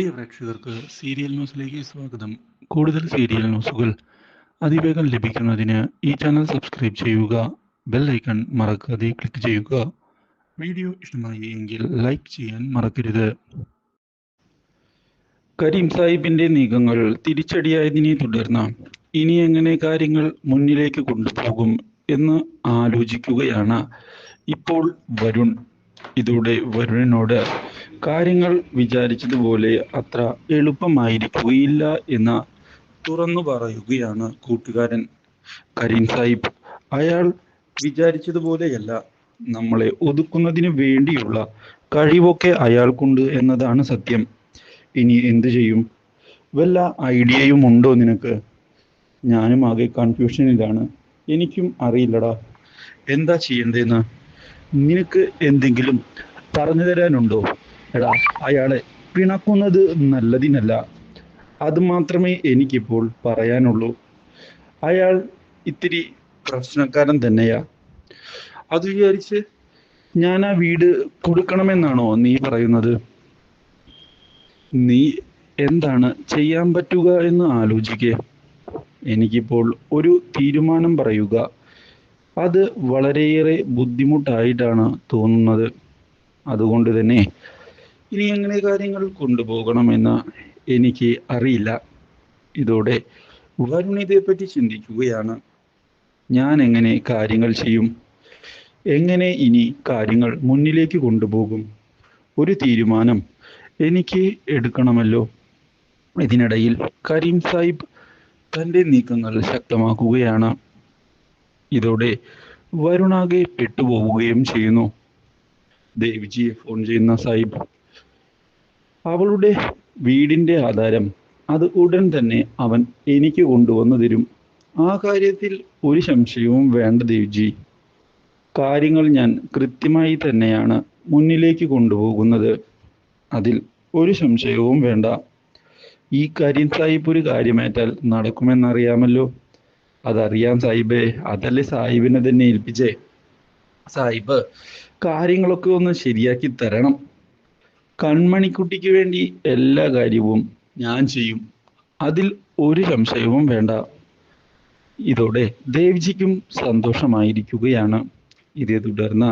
പ്രിയ പ്രേക്ഷകർക്ക് സീരിയൽ ന്യൂസിലേക്ക് സ്വാഗതം. കൂടുതൽ സീരിയൽ ന്യൂസുകൾ അതിവേഗം ലഭിക്കുന്നതിന് ഈ ചാനൽ സബ്സ്ക്രൈബ് ചെയ്യുക ബെൽ ഐക്കൺ മറക്കാതെ ക്ലിക്ക് ചെയ്യുക. വീഡിയോ ഇഷ്ടമായി എങ്കിൽ ലൈക്ക് ചെയ്യാൻ മറക്കരുത്. കരീം സാഹിബിന്റെ നീക്കങ്ങൾ തിരിച്ചടിയായതിനെ തുടർന്ന് ഇനി എങ്ങനെ കാര്യങ്ങൾ മുന്നിലേക്ക് കൊണ്ടുപോകും എന്ന് ആലോചിക്കുകയാണ് ഇപ്പോൾ വരുൺ. ഇതോടെ വരുണിനോട് കാര്യങ്ങൾ വിചാരിച്ചതുപോലെ അത്ര എളുപ്പമായിരിക്കുകയില്ല എന്ന് തുറന്നു പറയുകയാണ് കൂട്ടുകാരൻ. കരീം സാഹിബ് അയാൾ വിചാരിച്ചതുപോലെയല്ല നമ്മളെ ഒതുക്കുന്നതിന് വേണ്ടിയുള്ള കഴിവൊക്കെ അയാൾക്കുണ്ട് എന്നതാണ് സത്യം. ഇനി എന്തു ചെയ്യും? വല്ല ഐഡിയയും ഉണ്ടോ നിനക്ക്? ഞാനും ആകെ കൺഫ്യൂഷനിലാണ്. എനിക്കും അറിയില്ലടാ. എന്താ ചെയ്യണ്ടേന്ന് നിനക്ക് എന്തെങ്കിലും പറഞ്ഞു തരാനുണ്ടോ? എടാ അയാളെ പിണക്കുന്നത് നല്ലതിനല്ല. അത് മാത്രമേ എനിക്കിപ്പോൾ പറയാനുള്ളൂ. അയാൾ ഇത്തിരി പ്രശ്നക്കാരൻ തന്നെയാ. അത് വിചാരിച്ച് ഞാൻ ആ വീട് കൊടുക്കണമെന്നാണോ നീ പറയുന്നത്? നീ എന്താണ് ചെയ്യാൻ പറ്റുക എന്ന് ആലോചിക്കേ. എനിക്കിപ്പോൾ ഒരു തീരുമാനം പറയുക. അത് വളരെയേറെ ബുദ്ധിമുട്ടായിട്ടാണ് തോന്നുന്നത്. അതുകൊണ്ട് തന്നെ ഇനി എങ്ങനെ കാര്യങ്ങൾ കൊണ്ടുപോകണമെന്ന് എനിക്ക് അറിയില്ല. ഇതോടെ വരുണിതയെപ്പറ്റി ചിന്തിക്കുകയാണ്. ഞാൻ എങ്ങനെ കാര്യങ്ങൾ ചെയ്യും? എങ്ങനെ ഇനി കാര്യങ്ങൾ മുന്നിലേക്ക് കൊണ്ടുപോകും? ഒരു തീരുമാനം എനിക്ക് എടുക്കണമല്ലോ. ഇതിനിടയിൽ കരീം സാഹിബ് തന്റെ നീക്കങ്ങൾ ശക്തമാക്കുകയാണ്. ഇതോടെ വരുണാകെ പെട്ടുപോവുകയും ചെയ്യുന്നു. ദേവിജിയെ ഫോൺ ചെയ്യുന്ന സാഹിബ് അവളുടെ വീടിന്റെ ആധാരം അത് ഉടൻ തന്നെ അവൻ എനിക്ക് കൊണ്ടുവന്നു തരും ആ കാര്യത്തിൽ ഒരു സംശയവും വേണ്ട ദേവ്ജി. കാര്യങ്ങൾ ഞാൻ കൃത്യമായി തന്നെയാണ് മുന്നിലേക്ക് കൊണ്ടുപോകുന്നത്. അതിൽ ഒരു സംശയവും വേണ്ട. ഈ കാര്യം സാഹിബ് ഒരു കാര്യമേറ്റാൽ നടക്കുമെന്നറിയാമല്ലോ. അതറിയാം സാഹിബേ അതല്ലേ സാഹിബിനെ തന്നെ ഏൽപ്പിച്ചേ? സാഹിബ് കാര്യങ്ങളൊക്കെ ഒന്ന് ശരിയാക്കി തരണം. കൺമണിക്കുട്ടിക്ക് വേണ്ടി എല്ലാ കാര്യവും ഞാൻ ചെയ്യും. അതിൽ ഒരു സംശയവും വേണ്ട. ഇതോടെ ദേവ്ജിക്കും സന്തോഷമായിരിക്കുകയാണ്. ഇതേ തുടർന്ന്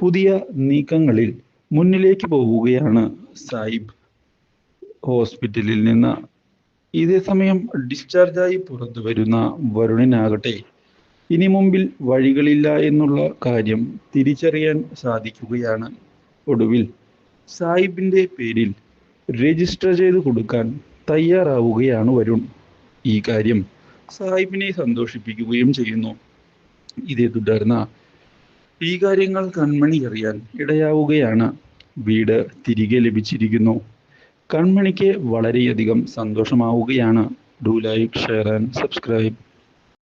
പുതിയ നീക്കങ്ങളിൽ മുന്നിലേക്ക് പോവുകയാണ് സാഹിബ്. ഹോസ്പിറ്റലിൽ നിന്ന് ഇതേ സമയം ഡിസ്ചാർജായി പുറത്തു വരുന്ന വരുണിനാകട്ടെ ഇനി മുമ്പിൽ വഴികളില്ല എന്നുള്ള കാര്യം തിരിച്ചറിയാൻ സാധിക്കുകയാണ്. ഒടുവിൽ സാഹിബിന്റെ പേരിൽ രജിസ്റ്റർ ചെയ്ത് കൊടുക്കാൻ തയ്യാറാവുകയാണ് വരുൺ. ഈ കാര്യം സാഹിബിനെ സന്തോഷിപ്പിക്കുകയും ചെയ്യുന്നു. ഇതേ തുടർന്ന് ഈ കാര്യങ്ങൾ കൺമണി അറിയാൻ ഇടയാവുകയാണ്. വീട് തിരികെ ലഭിച്ചിരിക്കുന്നു. കൺമണിക്ക് വളരെയധികം സന്തോഷമാവുകയാണ്. Do like share and subscribe